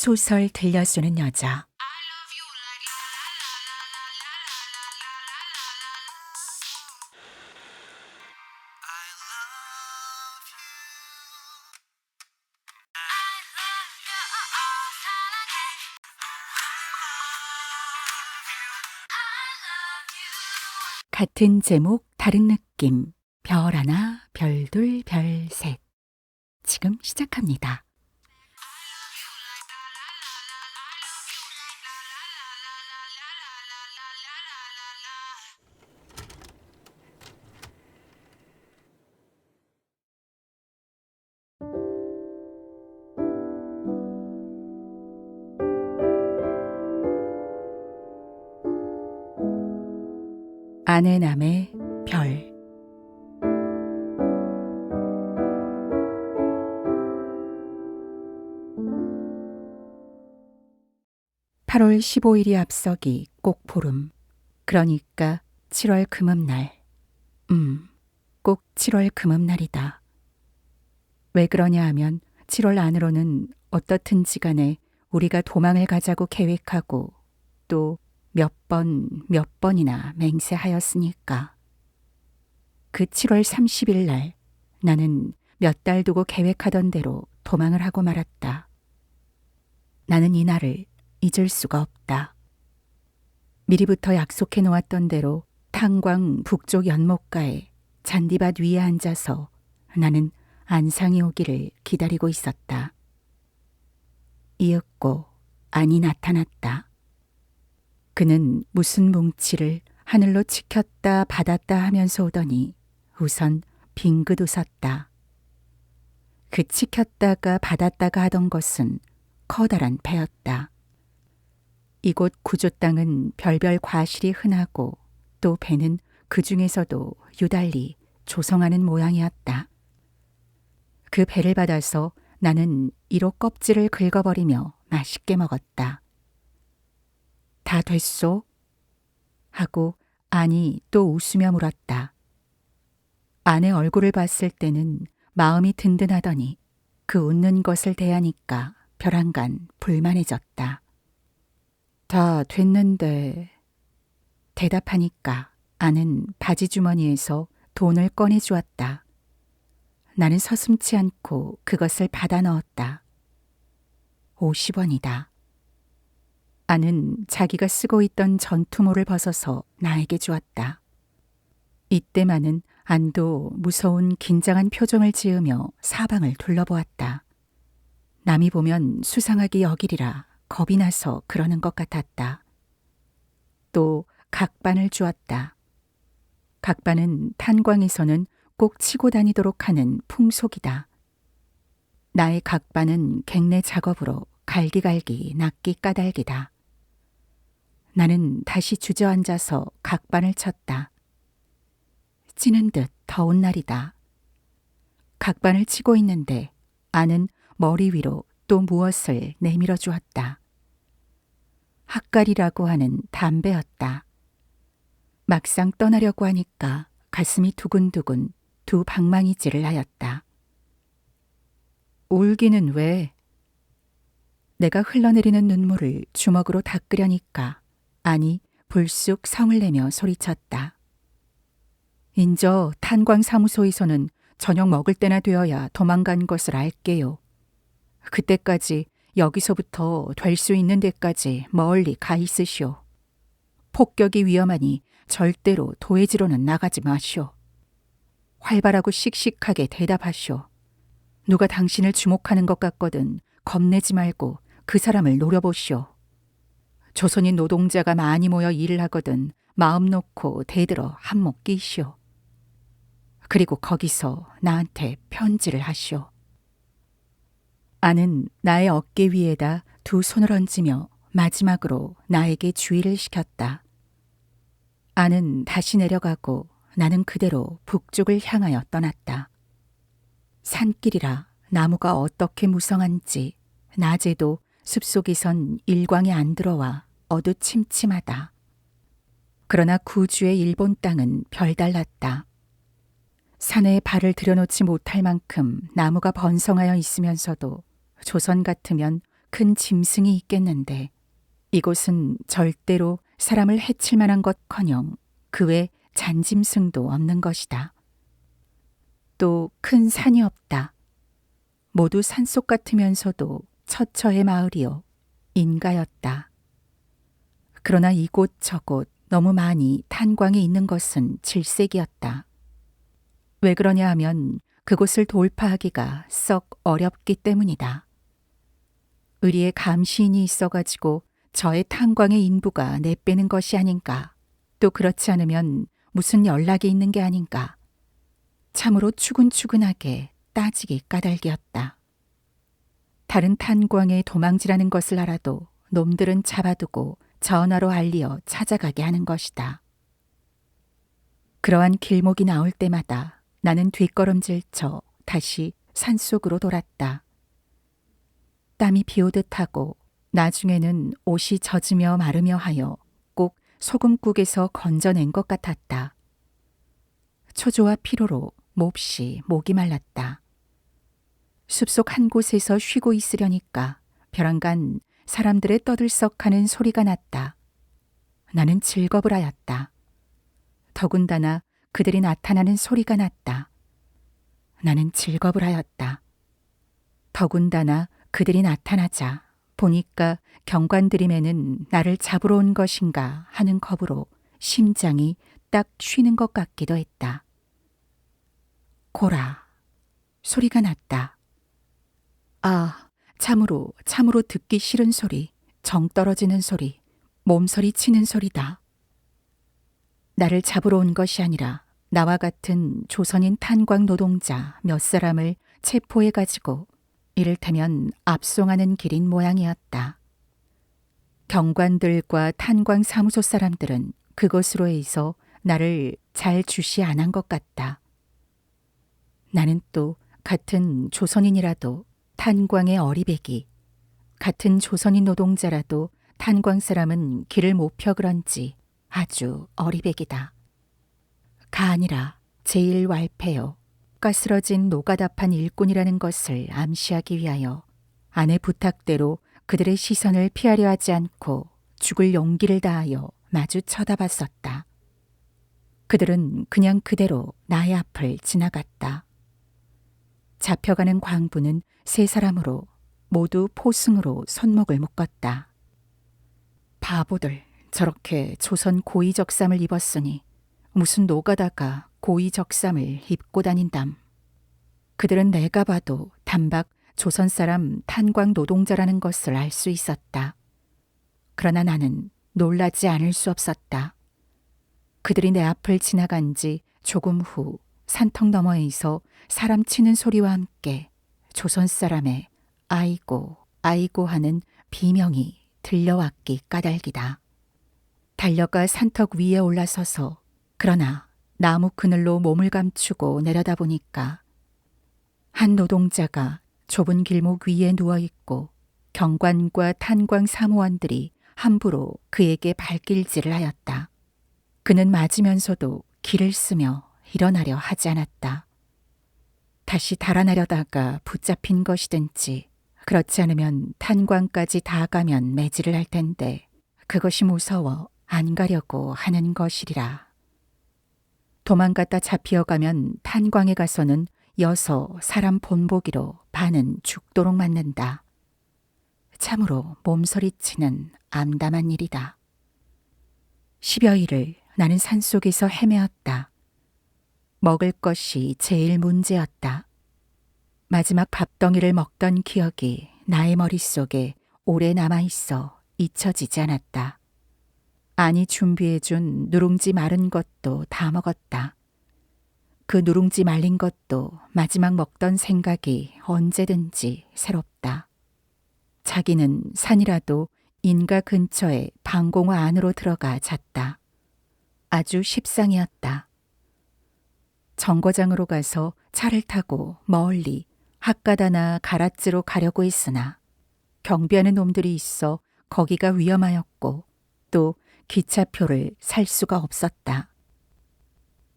소설 들려주는 여자. 같은 제목, 다른 느낌. 별 하나, 별 둘, 별 셋. 지금 시작합니다. 아내남의 별 8월 15일이 앞서기 꼭 보름. 그러니까 7월 금음날. 음, 꼭 7월 금음날이다. 왜 그러냐 하면 7월 안으로는 어떻든지 간에 우리가 도망을 가자고 계획하고 또 몇 번, 몇 번이나 맹세하였으니까. 그 7월 30일 날 나는 몇 달 두고 계획하던 대로 도망을 하고 말았다. 나는 이 날을 잊을 수가 없다. 미리부터 약속해 놓았던 대로 탄광 북쪽 연못가에 잔디밭 위에 앉아서 나는 안상이 오기를 기다리고 있었다. 이윽고 안이 나타났다. 그는 무슨 뭉치를 하늘로 치켰다 받았다 하면서 오더니 우선 빙긋 웃었다. 그 치켰다가 받았다가 하던 것은 커다란 배였다. 이곳 구조 땅은 별별 과실이 흔하고 또 배는 그 중에서도 유달리 조성하는 모양이었다. 그 배를 받아서 나는 이로 껍질을 긁어버리며 맛있게 먹었다. 다 됐소? 하고 아니 또 웃으며 물었다. 아내 얼굴을 봤을 때는 마음이 든든하더니 그 웃는 것을 대하니까 벼랑간 불만해졌다. 다 됐는데 대답하니까 아는 바지 주머니에서 돈을 꺼내 주었다. 나는 서슴치 않고 그것을 받아 넣었다. 50원이다. 아는 자기가 쓰고 있던 전투모를 벗어서 나에게 주었다. 이때만은 안도 무서운 긴장한 표정을 지으며 사방을 둘러보았다. 남이 보면 수상하게 여기리라 겁이 나서 그러는 것 같았다. 또 각반을 주었다. 각반은 탄광에서는 꼭 치고 다니도록 하는 풍속이다. 나의 각반은 갱내 작업으로 갈기갈기 낚기 까닭이다. 나는 다시 주저앉아서 각반을 쳤다. 찌는 듯 더운 날이다. 각반을 치고 있는데 아는 머리 위로 또 무엇을 내밀어 주었다. 핫갈이라고 하는 담배였다. 막상 떠나려고 하니까 가슴이 두근두근 두 방망이질을 하였다. 울기는 왜? 내가 흘러내리는 눈물을 주먹으로 닦으려니까 아니 불쑥 성을 내며 소리쳤다. 인저 탄광사무소에서는 저녁 먹을 때나 되어야 도망간 것을 알게요. 그때까지 여기서부터 될 수 있는 데까지 멀리 가 있으시오. 폭격이 위험하니 절대로 도해지로는 나가지 마시오. 활발하고 씩씩하게 대답하시오. 누가 당신을 주목하는 것 같거든 겁내지 말고 그 사람을 노려보시오. 조선인 노동자가 많이 모여 일을 하거든 마음 놓고 대들어 한몫 끼시오. 그리고 거기서 나한테 편지를 하시오. 아는 나의 어깨 위에다 두 손을 얹으며 마지막으로 나에게 주의를 시켰다. 아는 다시 내려가고 나는 그대로 북쪽을 향하여 떠났다. 산길이라 나무가 어떻게 무성한지 낮에도 숲속에선 일광이 안 들어와 어두침침하다. 그러나 구주의 일본 땅은 별달랐다. 산에 발을 들여놓지 못할 만큼 나무가 번성하여 있으면서도 조선 같으면 큰 짐승이 있겠는데 이곳은 절대로 사람을 해칠 만한 것 커녕 그 외 잔짐승도 없는 것이다. 또 큰 산이 없다. 모두 산속 같으면서도 처처의 마을이요. 인가였다. 그러나 이곳 저곳 너무 많이 탄광이 있는 것은 질색이었다. 왜 그러냐 하면 그곳을 돌파하기가 썩 어렵기 때문이다. 의리의 감시인이 있어가지고 저의 탄광의 인부가 내빼는 것이 아닌가. 또 그렇지 않으면 무슨 연락이 있는 게 아닌가. 참으로 추근추근하게 따지기 까닭이었다. 다른 탄광에 도망지라는 것을 알아도 놈들은 잡아두고 전화로 알리어 찾아가게 하는 것이다. 그러한 길목이 나올 때마다 나는 뒷걸음질 쳐 다시 산속으로 돌았다. 땀이 비오듯 하고 나중에는 옷이 젖으며 마르며 하여 꼭 소금국에서 건져낸 것 같았다. 초조와 피로로 몹시 목이 말랐다. 숲속 한 곳에서 쉬고 있으려니까 벼랑간 사람들의 떠들썩하는 소리가 났다. 나는 즐겁을 하였다. 더군다나 그들이 나타나는 소리가 났다. 나는 즐겁을 하였다. 더군다나 그들이 나타나자 보니까 경관들임에는 나를 잡으러 온 것인가 하는 겁으로 심장이 딱 쉬는 것 같기도 했다. 고라. 소리가 났다. 아, 참으로, 참으로 듣기 싫은 소리, 정 떨어지는 소리, 몸서리 치는 소리다. 나를 잡으러 온 것이 아니라 나와 같은 조선인 탄광 노동자 몇 사람을 체포해 가지고 이를테면 압송하는 길인 모양이었다. 경관들과 탄광 사무소 사람들은 그것으로 해서 나를 잘 주시 안 한 것 같다. 나는 또 같은 조선인이라도 탄광의 어리배기, 같은 조선인 노동자라도 탄광 사람은 길을 못 펴 그런지 아주 어리배기다. 가 아니라 제일 왈패요. 가스러진 노가다판 일꾼이라는 것을 암시하기 위하여 아내 부탁대로 그들의 시선을 피하려 하지 않고 죽을 용기를 다하여 마주 쳐다봤었다. 그들은 그냥 그대로 나의 앞을 지나갔다. 잡혀가는 광부는 세 사람으로 모두 포승으로 손목을 묶었다. 바보들 저렇게 조선 고위적삼을 입었으니 무슨 노가다가 고위적삼을 입고 다닌담. 그들은 내가 봐도 단박 조선 사람 탄광 노동자라는 것을 알 수 있었다. 그러나 나는 놀라지 않을 수 없었다. 그들이 내 앞을 지나간 지 조금 후 산턱 너머에서 사람 치는 소리와 함께 조선 사람의 아이고, 아이고 하는 비명이 들려왔기 까닭이다. 달려가 산턱 위에 올라서서 그러나 나무 그늘로 몸을 감추고 내려다 보니까 한 노동자가 좁은 길목 위에 누워 있고 경관과 탄광 사무원들이 함부로 그에게 발길질을 하였다. 그는 맞으면서도 길을 쓰며 일어나려 하지 않았다. 다시 달아나려다가 붙잡힌 것이든지 그렇지 않으면 탄광까지 다 가면 매질을 할 텐데 그것이 무서워 안 가려고 하는 것이리라. 도망갔다 잡히어가면 탄광에 가서는 여서 사람 본보기로 반은 죽도록 맞는다. 참으로 몸서리치는 암담한 일이다. 십여일을 나는 산속에서 헤매었다. 먹을 것이 제일 문제였다. 마지막 밥덩이를 먹던 기억이 나의 머릿속에 오래 남아있어 잊혀지지 않았다. 아니 준비해준 누룽지 마른 것도 다 먹었다. 그 누룽지 말린 것도 마지막 먹던 생각이 언제든지 새롭다. 자기는 산이라도 인가 근처에 방공호 안으로 들어가 잤다. 아주 십상이었다. 정거장으로 가서 차를 타고 멀리 학가다나 가라지로 가려고 했으나 경비하는 놈들이 있어 거기가 위험하였고 또 기차표를 살 수가 없었다.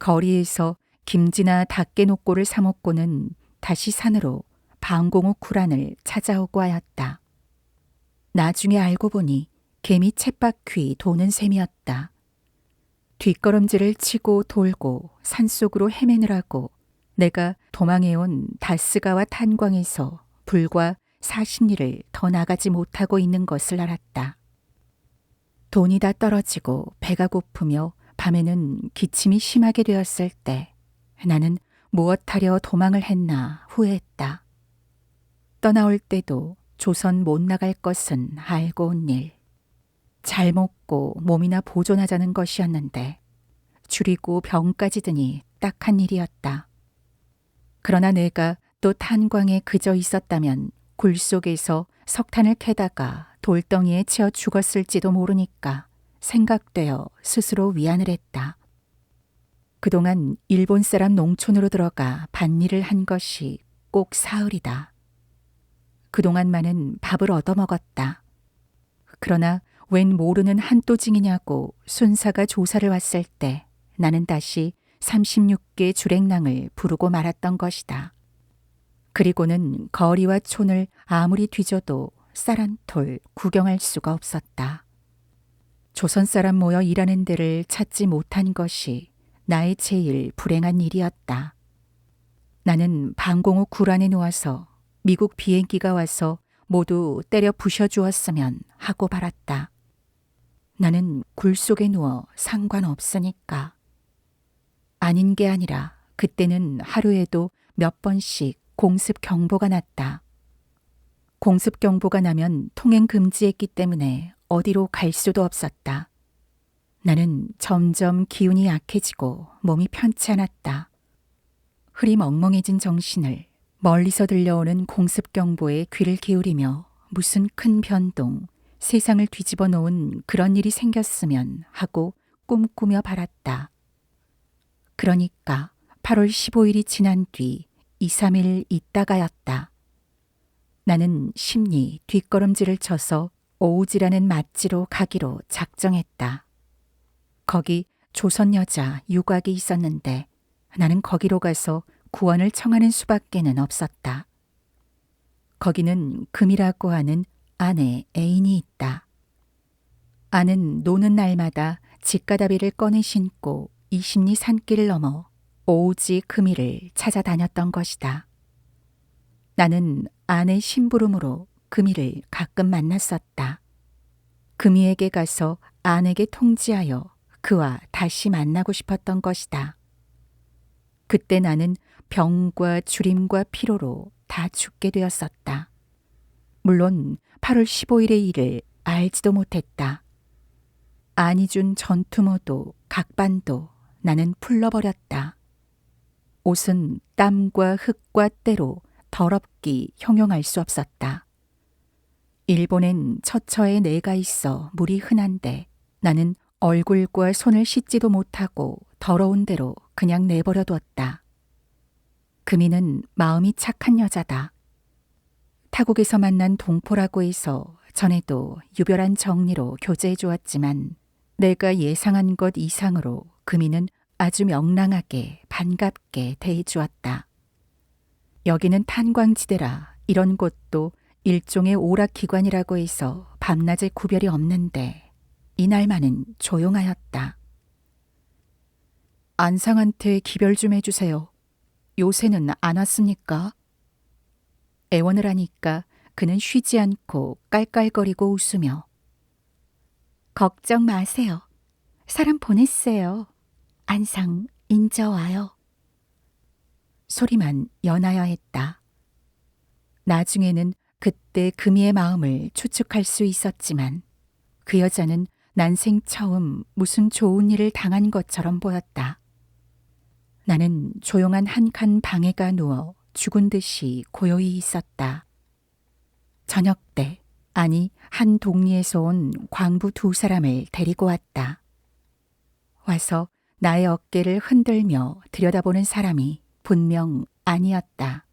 거리에서 김지나 닭게노꼬를 사먹고는 다시 산으로 방공호 쿠란을 찾아오고 하였다. 나중에 알고 보니 개미 쳇바퀴 도는 셈이었다. 뒷걸음질을 치고 돌고 산속으로 헤매느라고 내가 도망해온 다스가와 탄광에서 불과 40리를 더 나가지 못하고 있는 것을 알았다. 돈이 다 떨어지고 배가 고프며 밤에는 기침이 심하게 되었을 때 나는 무엇하려 도망을 했나 후회했다. 떠나올 때도 조선 못 나갈 것은 알고 온 일. 잘 먹고 몸이나 보존하자는 것이었는데 줄이고 병까지 드니 딱한 일이었다. 그러나 내가 또 탄광에 그저 있었다면 굴 속에서 석탄을 캐다가 돌덩이에 치어 죽었을지도 모르니까 생각되어 스스로 위안을 했다. 그동안 일본 사람 농촌으로 들어가 밭일을 한 것이 꼭 사흘이다. 그동안만은 밥을 얻어먹었다. 그러나 웬 모르는 한또징이냐고 순사가 조사를 왔을 때 나는 다시 36개 주랭랑을 부르고 말았던 것이다. 그리고는 거리와 촌을 아무리 뒤져도 쌀한톨 구경할 수가 없었다. 조선 사람 모여 일하는 데를 찾지 못한 것이 나의 제일 불행한 일이었다. 나는 방공호 굴 안에 누워서 미국 비행기가 와서 모두 때려 부셔 주었으면 하고 바랐다. 나는 굴 속에 누워 상관없으니까. 아닌 게 아니라 그때는 하루에도 몇 번씩 공습 경보가 났다. 공습 경보가 나면 통행 금지했기 때문에 어디로 갈 수도 없었다. 나는 점점 기운이 약해지고 몸이 편치 않았다. 흐리멍멍해진 정신을 멀리서 들려오는 공습 경보에 귀를 기울이며 무슨 큰 변동, 세상을 뒤집어 놓은 그런 일이 생겼으면 하고 꿈꾸며 바랐다. 그러니까 8월 15일이 지난 뒤 2, 3일 있다가였다. 나는 심리 뒷걸음질을 쳐서 오우지라는 맛지로 가기로 작정했다. 거기 조선 여자 유곽이 있었는데 나는 거기로 가서 구원을 청하는 수밖에는 없었다. 거기는 금이라고 하는 아내 애인이 있다. 아는 노는 날마다 직가다비를 꺼내 신고 이십리 산길을 넘어 오우지 금이를 찾아다녔던 것이다. 나는 아내 심부름으로 금이를 가끔 만났었다. 금이에게 가서 아내에게 통지하여 그와 다시 만나고 싶었던 것이다. 그때 나는 병과 주림과 피로로 다 죽게 되었었다. 물론 8월 15일의 일을 알지도 못했다. 안이준 전투모도 각반도 나는 풀러버렸다. 옷은 땀과 흙과 때로 더럽기 형용할 수 없었다. 일본엔 처처에 내가 있어 물이 흔한데 나는 얼굴과 손을 씻지도 못하고 더러운 대로 그냥 내버려 두었다. 금이는 마음이 착한 여자다. 타국에서 만난 동포라고 해서 전에도 유별한 정리로 교제해 주었지만 내가 예상한 것 이상으로 금이는 아주 명랑하게 반갑게 대해 주었다. 여기는 탄광지대라 이런 곳도 일종의 오락기관이라고 해서 밤낮의 구별이 없는데 이날만은 조용하였다. 안상한테 기별 좀 해주세요. 요새는 안 왔습니까? 애원을 하니까 그는 쉬지 않고 깔깔거리고 웃으며 걱정 마세요. 사람 보냈어요. 안상 인저 와요. 소리만 연하여 했다. 나중에는 그때 금이의 마음을 추측할 수 있었지만 그 여자는 난생 처음 무슨 좋은 일을 당한 것처럼 보였다. 나는 조용한 한 칸 방에가 누워 죽은 듯이 고요히 있었다. 저녁 때, 아니, 한 동리에서 온 광부 두 사람을 데리고 왔다. 와서 나의 어깨를 흔들며 들여다보는 사람이 분명 아니었다.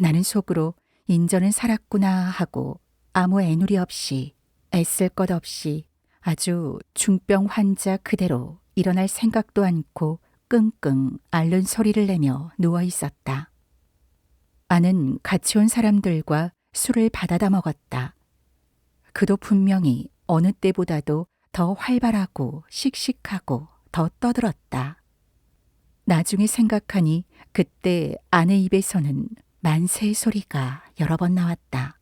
나는 속으로 인전은 살았구나 하고 아무 애누리 없이 애쓸 것 없이 아주 중병 환자 그대로 일어날 생각도 않고 끙끙 앓는 소리를 내며 누워 있었다. 아는 같이 온 사람들과 술을 받아다 먹었다. 그도 분명히 어느 때보다도 더 활발하고 씩씩하고 더 떠들었다. 나중에 생각하니 그때 아내 입에서는 만세의 소리가 여러 번 나왔다.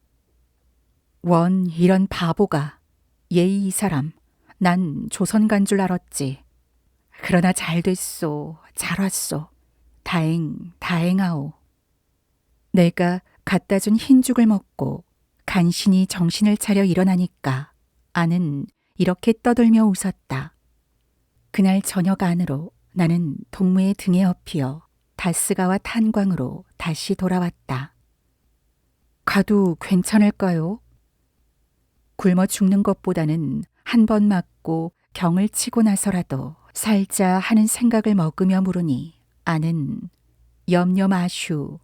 원, 이런 바보가. 예의 이 사람. 난 조선 간 줄 알았지. 그러나 잘 됐소. 잘 왔소. 다행, 다행하오. 내가 갖다 준 흰죽을 먹고 간신히 정신을 차려 일어나니까 아는 이렇게 떠들며 웃었다. 그날 저녁 안으로 나는 동무의 등에 엎이어 다스가와 탄광으로 다시 돌아왔다. 가도 괜찮을까요? 굶어 죽는 것보다는 한 번 맞고 경을 치고 나서라도 살자 하는 생각을 먹으며 물으니 아는 염려 마슈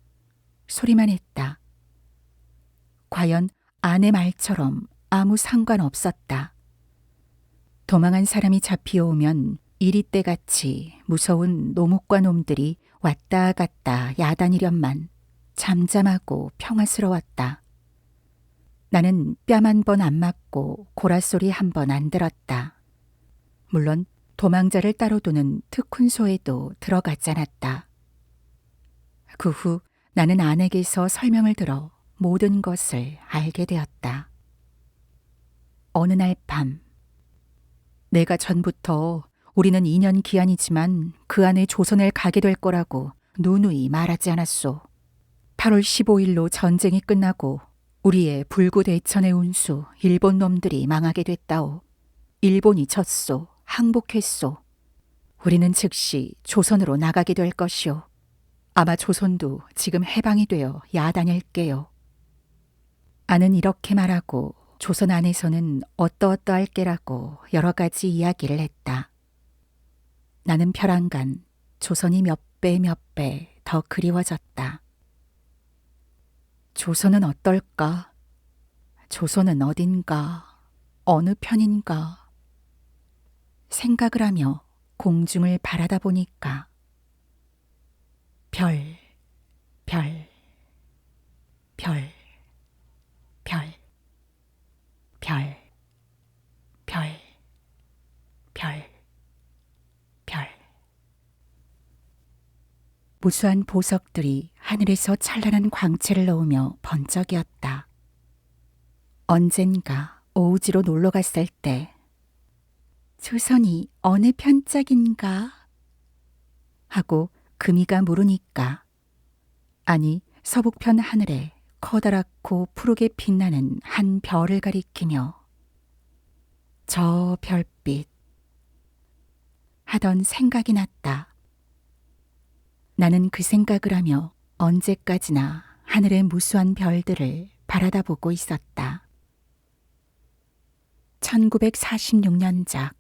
소리만 했다. 과연 아내 말처럼 아무 상관 없었다. 도망한 사람이 잡히어오면 이리 때같이 무서운 노목과 놈들이 왔다 갔다 야단이련만 잠잠하고 평화스러웠다. 나는 뺨 한 번 안 맞고 고라소리 한 번 안 들었다. 물론 도망자를 따로 두는 특훈소에도 들어가지 않았다. 그 후 나는 아내게서 설명을 들어 모든 것을 알게 되었다. 어느 날 밤, 내가 전부터 우리는 2년 기한이지만 그 안에 조선을 가게 될 거라고 누누이 말하지 않았소. 8월 15일로 전쟁이 끝나고 우리의 불구 대천의 운수 일본 놈들이 망하게 됐다오. 일본이 졌소. 항복했소. 우리는 즉시 조선으로 나가게 될 것이오. 아마 조선도 지금 해방이 되어 야단일게요. 아는 이렇게 말하고 조선 안에서는 어떠어떠할 게라고 여러 가지 이야기를 했다. 나는 벼랑간 조선이 몇 배 몇 배 더 그리워졌다. 조선은 어떨까? 조선은 어딘가? 어느 편인가? 생각을 하며 공중을 바라다 보니까 별, 별, 별, 별, 별, 별, 별, 별. 무수한 보석들이 하늘에서 찬란한 광채를 넣으며 번쩍이었다. 언젠가 오우지로 놀러 갔을 때 조선이 어느 편짝인가? 하고 금이가 물으니까 아니 서북편 하늘에 커다랗고 푸르게 빛나는 한 별을 가리키며 저 별빛 하던 생각이 났다. 나는 그 생각을 하며 언제까지나 하늘의 무수한 별들을 바라다 보고 있었다. 1946년작